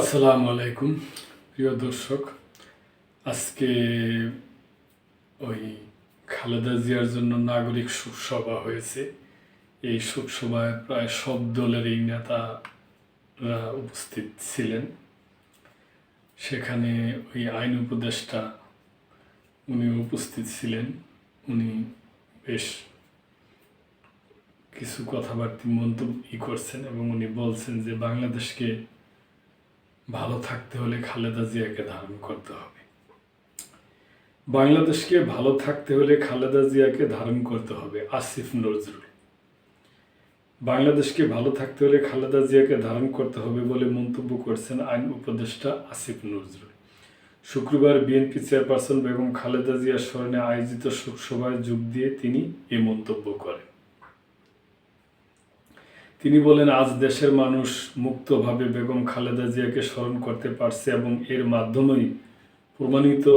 আসসালামু আলাইকুম, প্রিয় দর্শক। আজকে ওই খালেদা জিয়ার জন্য নাগরিক শোকসভা হয়েছে। এই শোকসভায় প্রায় সব দলের এই নেতারা উপস্থিত ছিলেন। সেখানে ওই আইন উপদেষ্টা উনি উপস্থিত ছিলেন। উনি বেশ কিছু কথাবার্তা মন্তব্য করছেন এবং উনি বলছেন যে, বাংলাদেশকে ভালো থাকতে হলে খালেদা জিয়াকে ধারণ করতে হবে। বাংলাদেশকে ভালো থাকতে হলে খালেদা জিয়াকে ধারণ করতে হবে আসিফ নজরুল। বাংলাদেশকে ভালো থাকতে হলে খালেদা জিয়াকে ধারণ করতে হবে বলে মন্তব্য করছেন আইন উপদেষ্টা আসিফ নজরুল। শুক্রবার বিএনপি চেয়ারপারসন বেগম খালেদা জিয়ার স্মরণে আয়োজিত শোকসভায় যোগ দিয়ে তিনি এ মন্তব্য করেন। তিনি বলেন, আজ দেশের মানুষ মুক্তভাবে বেগম খালেদা জিয়াকে স্মরণ করতে পারছে এবং এর মাধ্যমেই প্রমাণিত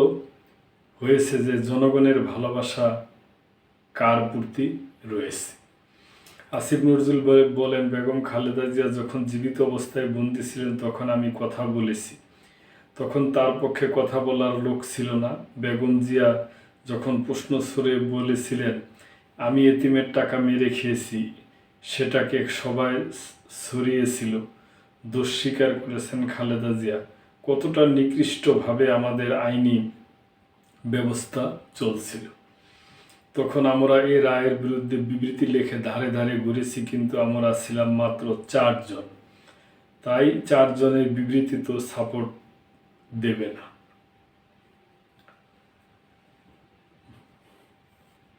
হয়েছে যে জনগণের ভালোবাসা কার প্রতি রয়েছে। আসিফ নজরুল বলে- বলেন, বেগম খালেদা জিয়া যখন জীবিত অবস্থায় বন্দী ছিলেন তখন আমি কথা বলেছি। তখন তার পক্ষে কথা বলার লোক ছিল না। বেগম জিয়া যখন প্রশ্ন সরে বলেছিলেন, আমি এতিমের টাকা মেরে খেয়েছি। সেটাকে সবাই ছড়িয়েছিল। দোষ স্বীকার করেছেন খালেদা জিয়া। কতটা নিকৃষ্টভাবে আমাদের আইনি ব্যবস্থা চলছিল। তখন আমরা এই রায়ের বিরুদ্ধে বিবৃতি লেখে ধারে ধারে ঘুরেছি, কিন্তু আমরা ছিলাম মাত্র চারজন। তাই চারজনের বিবৃতি তো সাপোর্ট দেবে না।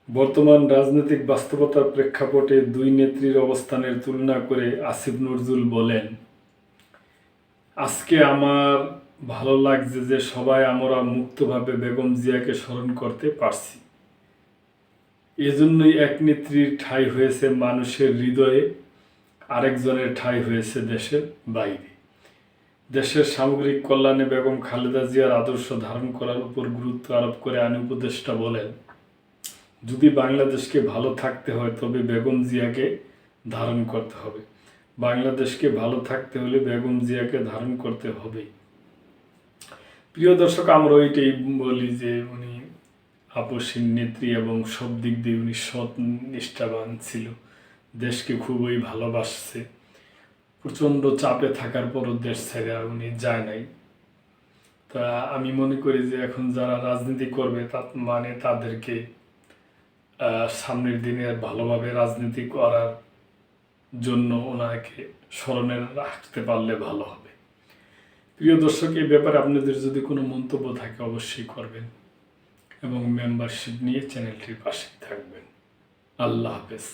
বর্তমান রাজনৈতিক বাস্তবতার প্রেক্ষাপটে দুই নেত্রীর অবস্থানের তুলনা করে আসিফ নজরুল বলেন, আজকে আমার ভালো লাগছে যে সবাই আমরা মুক্তভাবে বেগম জিয়াকে স্মরণ করতে পারছি। এজন্যই এক নেত্রীর ঠাঁই হয়েছে মানুষের হৃদয়ে, আরেকজনের ঠাঁই হয়েছে দেশের বাইরে। দেশের সামগ্রিক কল্যাণে বেগম খালেদা জিয়ার আদর্শ ধারণ করার উপর গুরুত্ব আরোপ করে আইন উপদেষ্টা বলেন যদি বাংলাদেশকে ভালো থাকতে হয়, তবে বেগম জিয়াকে ধারণ করতে হবে। বাংলাদেশকে ভালো থাকতে হলে বেগম জিয়াকে ধারণ করতে হবে। প্রিয় দর্শক, আমরা ওইটাই বলি যে উনি আপসীন নেত্রী এবং সব দিক দিয়ে উনি সৎ, নিষ্ঠাবান ছিল। দেশকে খুবই ভালোবাসছে। প্রচণ্ড চাপে থাকার পরও দেশ ছেড়ে উনি যায় নাই। তা আমি মনে করি যে এখন যারা রাজনীতি করবে তা মানে তাদেরকে সামনের দিনে ভালোভাবে রাজনীতি করার জন্য ওনাকে স্মরণে রাখতে পারলে ভালো হবে। প্রিয় দর্শক এই ব্যাপারে আপনাদের যদি কোনো মন্তব্য থাকে অবশ্যই করবেন এবং মেম্বারশিপ নিয়ে চ্যানেলটির পাশে থাকবেন। আল্লাহ হাফেজ।